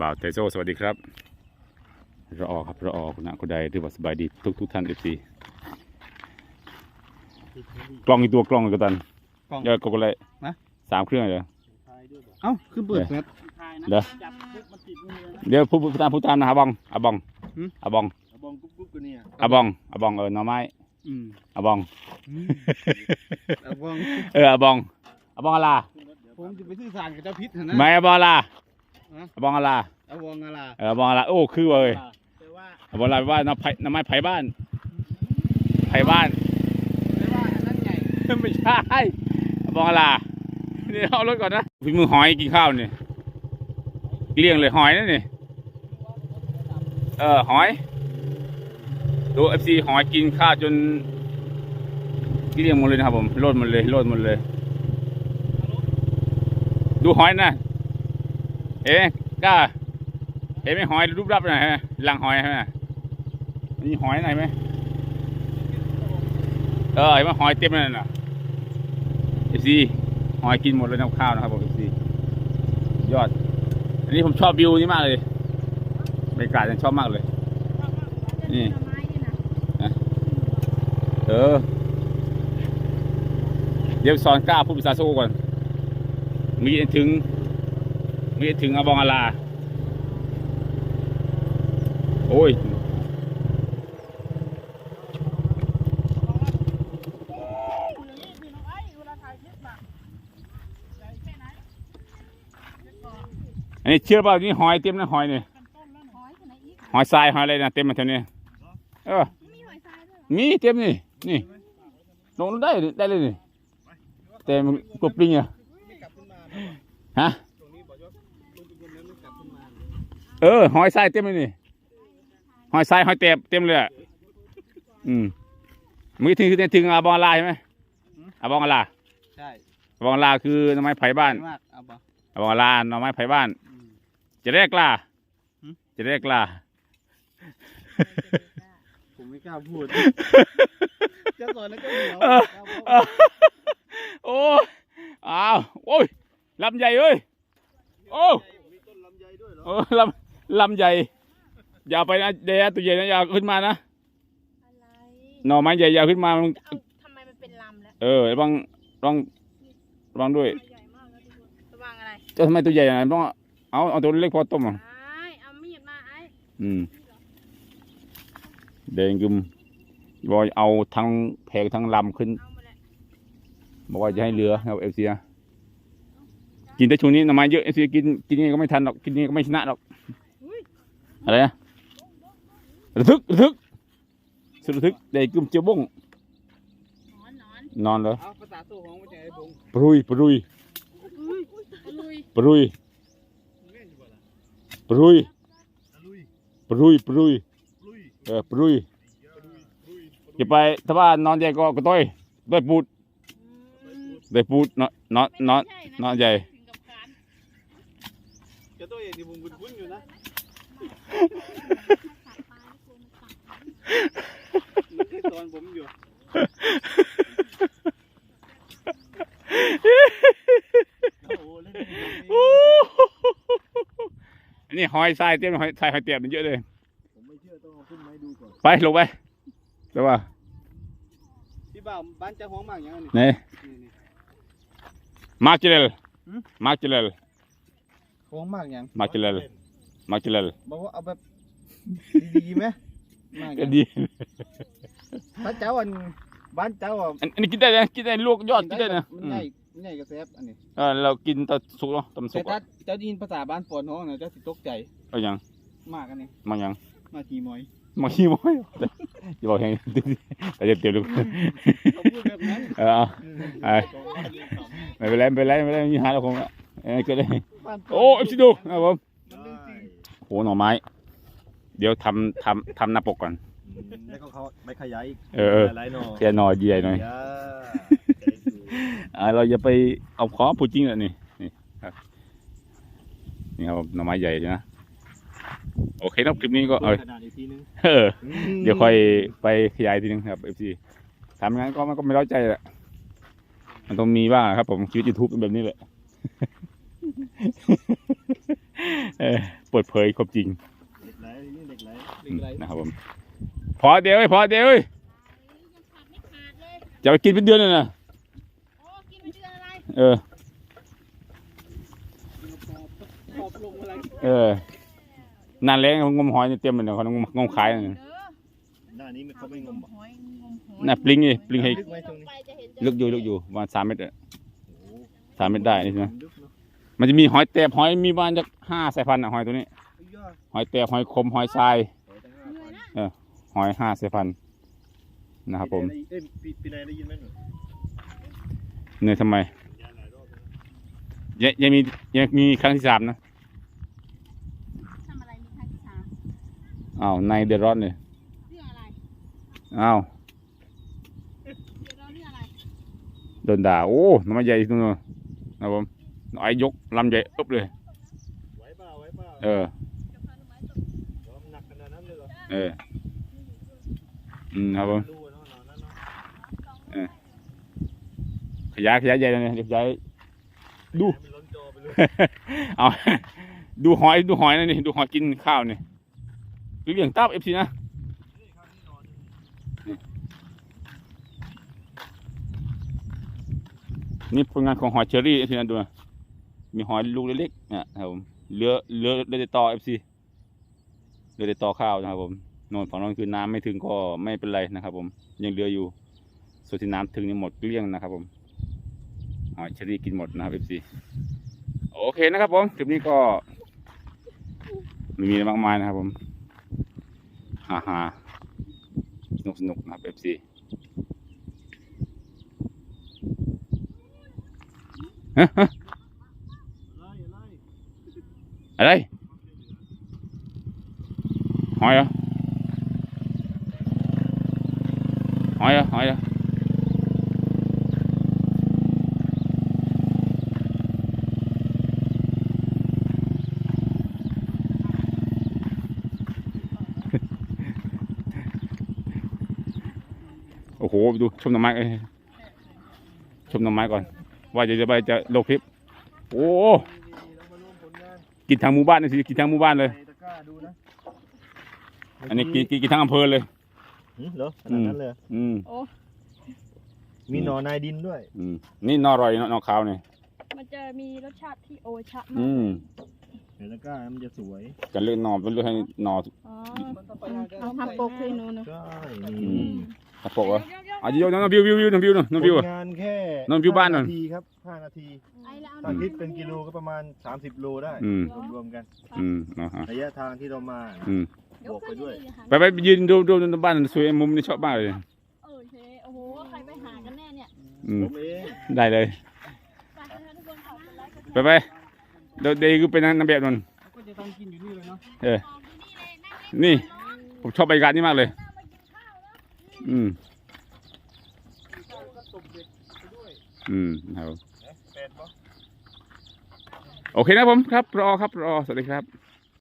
บ่าวเตโซสวัสดีครับรอครับรอคุณนะคุณใดหรือว่าสบายดีทุกทุกท่านเอฟซีกล้องอีกตัวกล้องอีกตัวตันกล้องเดี๋ยวกดเลยนะสามเครื่องเลยเอ้าคือเปิดแฟลชเดี๋ยวเดี๋ยวพูดพูดตามพูดตามนะอาบองอาบองหืมอาบองบองกุ๊บกุ๊บกันเนี่ยอาบองอาบองเออหน่อไม้อืมอาบองเอาวงเอออาบองอาบองอะไรผมจะไปซื้อสารกับเจ้าพิษหั่นนะไม่อาบองอะไรฮะอา บองอะไรเอาวงอะไรเอออาบองอะไรโอ้คือเว้ยแต่ว่าอาบองอะไรว่าหน้ำไผ่หน้ำไม้ไผ่บ้านไผ่บ้าน แต่ว่าอันนั้นใหญ่ไม่ใช่บองอะไรนี่เอารถก่อนนะพี่มือหอยกินข้าวนี่เกลี้ยงเลยหอยนั่นนี่เออหอยดูเอฟซีหอยกินข้าวจนเกลี้ยงหมดเลยนะครับผมโลดหมดเลยโลดหมดเลย ดูหอยนะ เอ๊ะกล้าเอ๊ะไม่หอยรูปรับหน่อยฮะลังหอยฮะมีหอยไหนไหมเออเห็นไหมหอยเต็มเลยน่ะเอฟซีหอยกินหมดเลยน้ำข้าวนะครับผมเอฟซียอด อันนี้ผมชอบวิวนี้มากเลยบรรยากาศฉันชอบมากเลย นี่เออ เดี๋ยวสอนกล้าพูดภาษาโซ่ก่อน มีถึง มีถึงอาบองอลา โอ้ย อันนี้เชื่อเปล่านี่หอยเต็มนะหอยนี่หอยทรายหอยอะไรนะเต็มมาแถวนี้เออมีเต็มนี่นี่ลงได้ได้เลยนี่แต่มันกบปลิงอะฮะ เออ หอยทรายเต็มเลยนี่ หอยทรายหอยเต็มเต็มเลยอะอืมมีถึงถึงถึงอาบองอาลาใช่ไหมอาบองอาลาใช่อาบองอาลาคือหน่อไม้ไผ่บ้านมากเอาบ่อาบองอาลาหน่อไม้ไผ่บ้าน อืม จะได้กล้าหืม จะได้กล้าผมไม่กล้าพูดจะสอนแล้วก็เหนียวเออโอ้อ้าว โอ้ยลำใหญ่เอ้ย โอ้ มีต้นลำไยด้วยเหรอเออลำ ลำใหญ่ อย่าไปนะเดี๋ยวตัวใหญ่นะอย่าขึ้นมานะ อะไรหน่อไม้ใหญ่อย่าขึ้นมามันเอาทำไมมันเป็นลำแล้วเออระวังระวังระวังด้วยใหญ่มากแล้วทุกคนระวังอะไรจะทำไมตัวใหญ่นะต้องเอาเอาตัวเล็กพอต้มอะไอ้เอามีดมาไอ้อืมเดงกึมบอกเอาทั้งแผงทั้งลำขึ้น เอามาเลยบอกว่าจะให้เหลือครับเอฟซีกินแต่ช่วงนี้หน่อไม้เยอะเอฟซีกินกินยังไงก็ไม่ทันหรอกกินยังไงก็ไม่ชนะหรอก อะไรนะระทึกระทึกสุดระทึกเด็กกึมเจียวบ้งหนอนหนอนนอนเลยเอาภาษาสู้ของมันจะไอ้บงปรุยปรุยอุ้ยลุยปรุยแม่นอยู่บ่ล่ะปรุยตะลุยปรุยปรุยลุยเออปรุยลุยลุยจะไปถ้าว่านอนใหญ่ก็กระต้อยต้อยปูดอืมได้ปูดนอนนอนนอนไม่นอนใหญ่ถึงกับการจะตัวเองที่ผมคุ้นๆอยู่นะ มันเคยสอนผมอยู่โอ้โหเล่นอย่างนี้อันนี้หอยทรายเต็มหอยทรายหอยเตียบมันเยอะเลยผมไม่เชื่อต้องเอาขึ้นมาให้ดูก่อนไปลงไปเดี๋ยวว่าพี่บ่าวบ้านเจ้าของมากอย่างนี้ไหนนี่นี่มาร์จิเลลหืมมาร์จิเลลของมากอย่างมาร์จิเลล มาร์จิเลลบอกว่าเอาแบบดีๆไหมมากอก็ย่างดีถ้าเจ้าอันบ้านเจ้าอะอันอันนี้กินได้นะกินได้ลวกยอดกินได้นะมันอืมใหญ่มันใหญ่กับแซฟอันนี้เออเรากินตอนสุกเนาะตอนสุแต่กถ้าอะเจ้าได้ยินภาษาบ้านฝนห้องเนี่ยเจ้าสิตกใจเอายังมากอันนี้มายังมาทีมอยมาขี้มอยอย่าบอกแหงแต่จะเตรียมลูกเขาพูดแบบนั้นเออเอาเอาไม่เป็นไรไม่เป็นไรไม่เป็นไรมีหาเราคงละเออก็ได้บ้านฝนโอ้เอฟซีดูนะครับผม โหหน่อไม้ เดี๋ยวทำทำทำหน้าปกก่อน แล้วก็เขาไปขยายอีกเออเออ หลายๆหน่อแค่หน่อใหญ่หน่อยย่าอ่าเราจะไปเอาขอพูดจริงอะนี่นี่ครับนี่ครับหน่อไม้ใหญ่นะโอเคครับคลิปนี้ก็เออขนาดอีกทีนึงเออ เดี๋ยวค่อยไปขยายทีนึงครับเอฟซีทำงั้นก็มันก็ไม่ร้อยใจแหละมันต้องมีบ้างครับผมชีวิตยูทูบเป็นแบบนี้แหละ เออ เปิดเผยความจริงเด็กไหลนี่เด็กไหลหนึ่งไรนะครับผมพอเดียวเว้ยพอเดียวเว้ยยังขาดไม่ขาดเลยจะไปกินเป็นเดือนเลยนะโอ้กินไปเดือนอะไรเออขอบลงอะไรเออ นานแรงงมหอยเนี่ยเต็มเลยนะเขางมงมขายนะเด้อหน้านี้ไม่เขาไม่งมหรอกหอยงมหอยน่ะปลิงไงปลิงให้ลึกไหมตรงนี้ไปจะเห็นลึกอยู่ลึกอยู่ประมาณสามเมตรอะโอ้โหสามเมตรได้นี่ใช่ไหมลึกเนอะ มันจะมีหอยแตบหอยมีบ้านจะห้าสายพันธุ์อะหอยตัวนี้อุ้ยยอดหอยแตบหอยคมหอยทรายขอตั้งห้าเหนื่พัอยนนะหอยห้าสายพันธุ์นะครับผมเอ้ยปีปีไหนได้ยินไหมหนูเนี่ยทำไมยายหลายรอบแล้วนะยังยังมียังมีครั้งที่สามนะทำอะไรมีครั้งที่สามอ้าวในเดือดร้อนเลยเรื่องอะไรอ้าวเดี๋ยวเราเรื่องอะไรโดนด่าโอ้น้ำมันใหญ่ตรงนู้นนะครับผม ไอ้ยกลำใหญ่อึบเลยไหวเปล่าไหวเปล่าเออยอมหนักขนาดนั้นเลยเหรอเอออืมครับผมดูอะเนาะหนอนนั้นเนาะขยายขยายใหญ่เลยเนี่ยขยายดูให้มันล้นจอไปเลยเอาดูหอยดูหอยนะนี่ดูหอยกินข้าวนี่เลี้ยงตับเอฟซีนะนี่ผลงานของหอยเชอรี่เอฟซีนะดูนะ มีหอยลูกเล็กๆนะครับผมเรือเรือเรือติดต่อเอฟซีเรือติดต่อข้าวนะครับผมน่นฝั่งน้นคือน้ำไม่ถึงก็ไม่เป็นไรนะครับ ผมยังเหลืออยู่ ส่วนที่น้ำถึงนี่หมดเกลี้ยงนะครับ ผมหอยชอรี่กินหมดนะครับเอฟซีโอเคนะครับผมคลิปนี้ก็ไม่มีอะไรมากมายนะครับผมฮ่าฮ่าสนุกสนุกนะครับ FC ฮะฮะ ไล่ไล่ อะไรหอยเหรอหอยเหรอหอยเหรอโอ้โหดูชมหน่อไม้เอ้ยชมหน่อไม้ก่อน ว่าจะจะไปจะลงคลิป โอ้ กินทางหมู่บ้านนะสิกินทางหมู่บ้านเลยในตะกร้าดูนะอันนี้กินกินกินทางอำเภอเลย หืมเหรอขนาดนั้นเลยเหรออืมมีหนอนนายดินด้วย อืม นี่นอร่อยนอนอขาวเนี่ยมันจะมีรสชาติที่โอชะอืมในตะกร้ามันจะสวยจะเลือกนอเป็นเลือกให้นออ๋อมันต้องไปหากันเอาทำโปกให้หนูหนูใช่อืนี่มตะปกเหรออะโยนน้องวิววิววิวน้องวิวน้องวิวผอะลงานแค่นอนวิวบ้านหน่อยนาทีครับห้านาทีไอ้แล้ว ถ้าคิดเป็นกิโลก็ประมาณ 30 โลได้อืม รวมๆกันอืมอ่าฮะระยะทางที่เรามาอืมบวกไปด้วยไปไปยืนดูดูดูบ้านสวยมุมนี้ชอบมากเลย เออเชโอ้โห ใครไปหากันแน่เนี่ยอืมผมเองได้เลย ฝากทุกคนขอบคุณไลค์กดไปไปเดี๋ยวเดี๋ยวคือเป็นนางแบบนั้นก็จะต้องกินอยู่นี่เลยเนาะเออติดตามที่นี่เลยนั่งเล่นนี่ ผมชอบบรรยากาศนี้มากเลยน่ามากินข้าวแล้วอืม ก็ตกเด็กไปด้วย อืมครับเป็ดปะ โอเคนะผมครับรอครับรอสวัสดีครับ